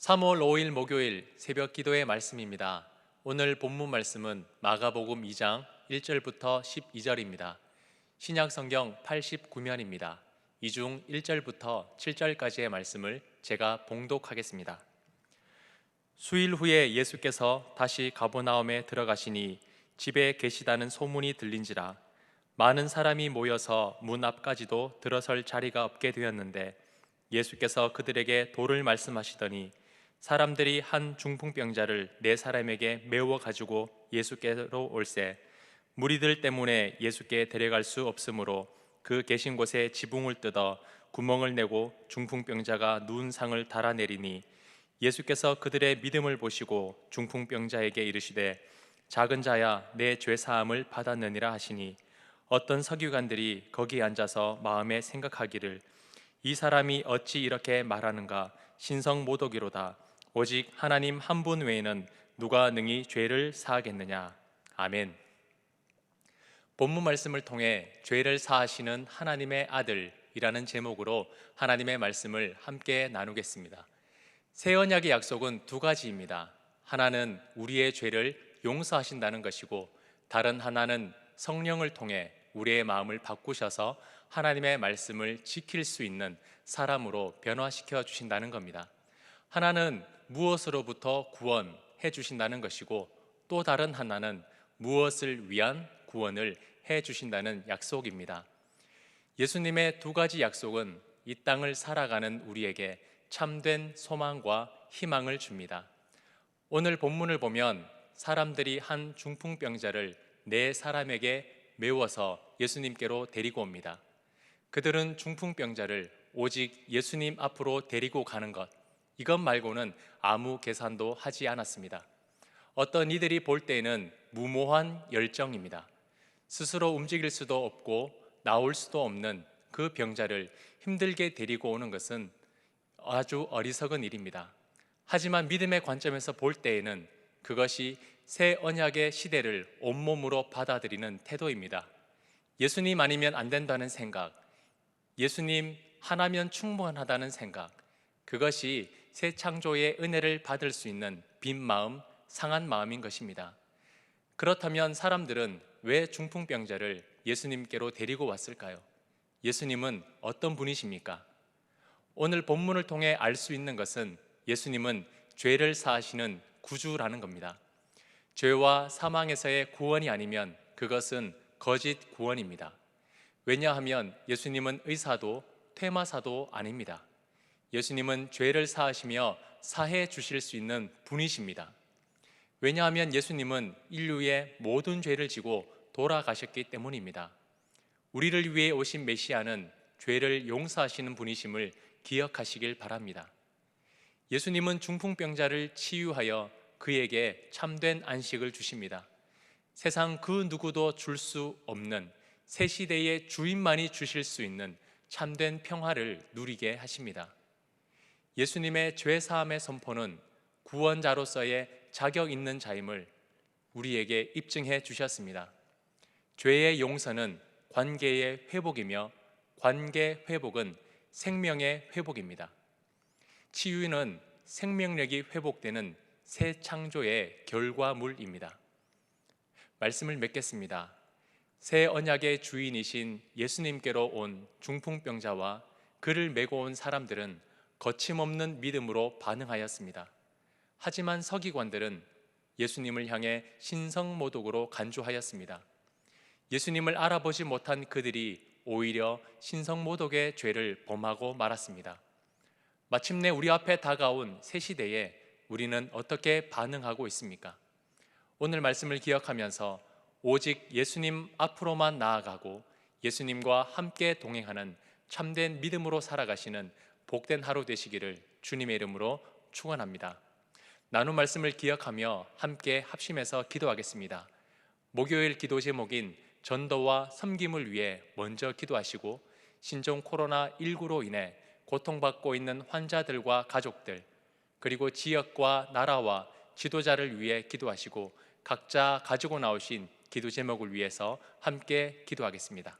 3월 5일 목요일 새벽 기도의 말씀입니다. 오늘 본문 말씀은 마가복음 2장 1절부터 12절입니다. 신약 성경 89면입니다. 이 중 1절부터 7절까지의 말씀을 제가 봉독하겠습니다. 수일 후에 예수께서 다시 가버나움에 들어가시니 집에 계시다는 소문이 들린지라 많은 사람이 모여서 문 앞까지도 들어설 자리가 없게 되었는데 예수께서 그들에게 도를 말씀하시더니 사람들이 한 중풍병자를 네 사람에게 메워 가지고 예수께로 올세. 무리들 때문에 예수께 데려갈 수 없으므로 그 계신 곳에 지붕을 뜯어 구멍을 내고 중풍병자가 누운 상을 달아내리니 예수께서 그들의 믿음을 보시고 중풍병자에게 이르시되 작은 자야 내 죄 사함을 받았느니라 하시니 어떤 서기관들이 거기 앉아서 마음에 생각하기를 이 사람이 어찌 이렇게 말하는가? 신성 모독이로다 오직 하나님 한 분 외에는 누가 능히 죄를 사하겠느냐 아멘. 본문 말씀을 통해 죄를 사하시는 하나님의 아들이라는 제목으로 하나님의 말씀을 함께 나누겠습니다. 새 언약의 약속은 두 가지입니다. 하나는 우리의 죄를 용서하신다는 것이고 다른 하나는 성령을 통해 우리의 마음을 바꾸셔서 하나님의 말씀을 지킬 수 있는 사람으로 변화시켜 주신다는 겁니다. 하나는 무엇으로부터 구원해 주신다는 것이고 또 다른 하나는 무엇을 위한 구원을 해 주신다는 약속입니다. 예수님의 두 가지 약속은 이 땅을 살아가는 우리에게 참된 소망과 희망을 줍니다. 오늘 본문을 보면 사람들이 한 중풍병자를 네 사람에게 메워서 예수님께로 데리고 옵니다. 그들은 중풍병자를 오직 예수님 앞으로 데리고 가는 것, 이것 말고는 아무 계산도 하지 않았습니다. 어떤 이들이 볼 때에는 무모한 열정입니다. 스스로 움직일 수도 없고 나올 수도 없는 그 병자를 힘들게 데리고 오는 것은 아주 어리석은 일입니다. 하지만 믿음의 관점에서 볼 때에는 그것이 새 언약의 시대를 온몸으로 받아들이는 태도입니다. 예수님 아니면 안 된다는 생각, 예수님 하나면 충분하다는 생각, 그것이 새 창조의 은혜를 받을 수 있는 빈 마음, 상한 마음인 것입니다. 그렇다면 사람들은 왜 중풍병자를 예수님께로 데리고 왔을까요? 예수님은 어떤 분이십니까? 오늘 본문을 통해 알 수 있는 것은 예수님은 죄를 사하시는 구주라는 겁니다. 죄와 사망에서의 구원이 아니면 그것은 거짓 구원입니다. 왜냐하면 예수님은 의사도 퇴마사도 아닙니다. 예수님은 죄를 사하시며 사해 주실 수 있는 분이십니다. 왜냐하면 예수님은 인류의 모든 죄를 지고 돌아가셨기 때문입니다. 우리를 위해 오신 메시아는 죄를 용서하시는 분이심을 기억하시길 바랍니다. 예수님은 중풍병자를 치유하여 그에게 참된 안식을 주십니다. 세상 그 누구도 줄 수 없는 새 시대의 주인만이 주실 수 있는 참된 평화를 누리게 하십니다. 예수님의 죄 사함의 선포는 구원자로서의 자격 있는 자임을 우리에게 입증해 주셨습니다. 죄의 용서는 관계의 회복이며 관계 회복은 생명의 회복입니다. 치유는 생명력이 회복되는 새 창조의 결과물입니다. 말씀을 맺겠습니다. 새 언약의 주인이신 예수님께로 온 중풍병자와 그를 메고 온 사람들은 거침없는 믿음으로 반응하였습니다. 하지만 서기관들은 예수님을 향해 신성모독으로 간주하였습니다. 예수님을 알아보지 못한 그들이 오히려 신성모독의 죄를 범하고 말았습니다. 마침내 우리 앞에 다가온 새 시대에 우리는 어떻게 반응하고 있습니까? 오늘 말씀을 기억하면서 오직 예수님 앞으로만 나아가고 예수님과 함께 동행하는 참된 믿음으로 살아가시는 복된 하루 되시기를 주님의 이름으로 축원합니다. 나눈 말씀을 기억하며 함께 합심해서 기도하겠습니다. 목요일 기도 제목인 전도와 섬김을 위해 먼저 기도하시고 신종 코로나 19로 인해 고통받고 있는 환자들과 가족들 그리고 지역과 나라와 지도자를 위해 기도하시고 각자 가지고 나오신 기도 제목을 위해서 함께 기도하겠습니다.